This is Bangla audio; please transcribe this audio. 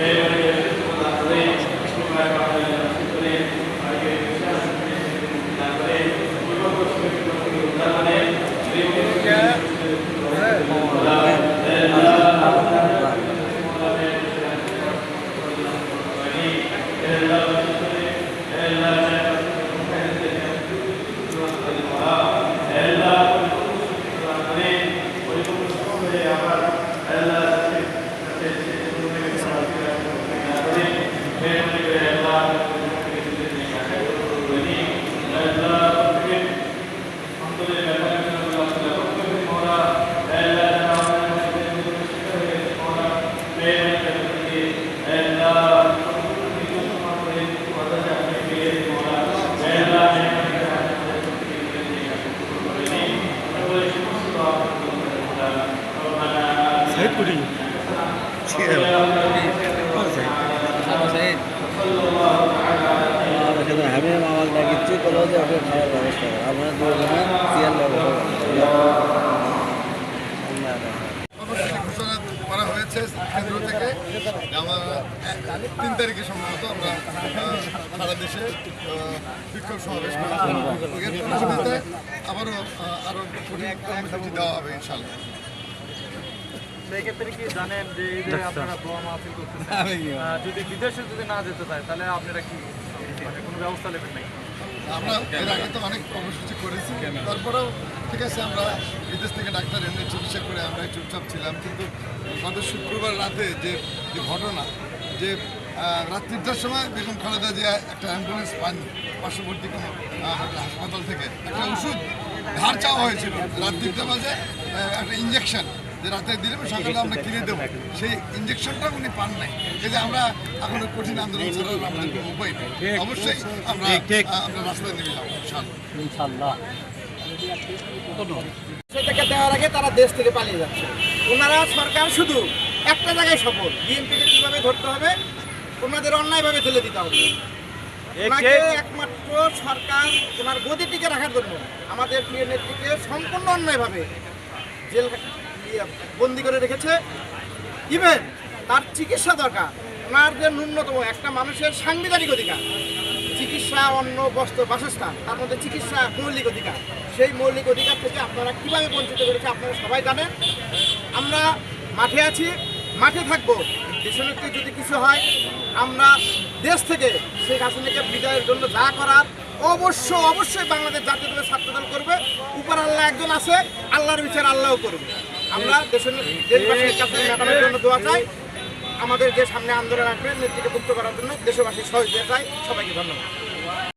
है কিন্তু আমি আমার ডাকিচ্ছি কোনো যে ওকে খাওয়ার ব্যবস্থা করে আমরা দুজনে চেয়ার ব্যবস্থা করা হয়েছে কেন্দ্র থেকে আমরা তিন তারিখে সম্ভবত আমরা সারা দেশে বিক্ষোভ সমাবেশ করব এর আবারও আহ, আরও কঠিন কর্মসূচি দেওয়া হবে ইনশাল্লাহ সেক্ষেত্রে কি জানেন যে এই যে আপনারা দোয়া মাহফিল করতেছেন যদি বিদেশে যদি না যেতে চায় তাহলে আপনারা কি মানে কোনো ব্যবস্থা নেবেন নাকি? আমরা এর আগে তো অনেক কর্মসূচি করেছি। তারপরেও ঠিক আছে আমরা বিদেশ থেকে ডাক্তার এনে চিকিৎসা করে আমরা চুপচাপ ছিলাম। কিন্তু গত শুক্রবার রাতে যে যে ঘটনা যে রাত তিনটার সময় বেগম খালেদা জিয়া একটা অ্যাম্বুলেন্স পাননি পার্শ্ববর্তী কোনো হাসপাতাল থেকে। একটা ওষুধ ধার চাওয়া হয়েছিল। রাত তিনটা বাজে একটা ইঞ্জেকশন যে রাতে দিলে সকালে আমরা কিনে দেবো। সেই ইঞ্জেকশনটা উনি পান নাই। এই যে আমরা এখন কঠিন আন্দোলন ছাড়া আমাদের কোনো উপায় নেই। অবশ্যই আমরা আমরা রাস্তায় নেমে যাব ইনশাআল্লাহ। সেটাকে দেওয়ার আগে তারা দেশ থেকে পালিয়ে যাচ্ছে। ওনারা সরকার শুধু একটা জায়গায় সফল। বিএনপিকে কীভাবে ধরতে হবে ওনাদের অন্যায়ভাবে দিতে হবে। ওনাকে একমাত্র সরকার ওনার গদি টিকে রাখার জন্য আমাদের প্রিয় নেত্রীকে সম্পূর্ণ অন্যায়ভাবে জেল বন্দি করে রেখেছে। ইভেন তার চিকিৎসা দরকার। ওনার যে ন্যূনতম একটা মানুষের সাংবিধানিক অধিকার, চিকিৎসা, অন্ন, বস্ত্র, বাসস্থান, তার মধ্যে চিকিৎসা, মৌলিক অধিকার। সেই মৌলিক অধিকার থেকে আপনারা কীভাবে বঞ্চিত করেছে আপনারা সবাই জানেন। আমরা মাঠে আছি, মাঠে থাকব। দেশনেত্রী যদি কিছু হয়, আমরা দেশ থেকে শেখ হাসিনাকে বিদায়ের জন্য যা করার অবশ্য অবশ্যই বাংলাদেশ জাতীয় ছাত্রদল করবে। উপর আল্লাহ একজন আছে, আল্লাহর বিচার আল্লাহও করবে। আমরা দেশের দেশবাসীর কাছে মেটানোর জন্য দোয়া চাই। আমাদের যে সামনে আন্দোলন আসবে নেতৃত্বে মুক্ত করার জন্য দেশবাসীর সহযোগিতা চাই। সবাইকে ধন্যবাদ।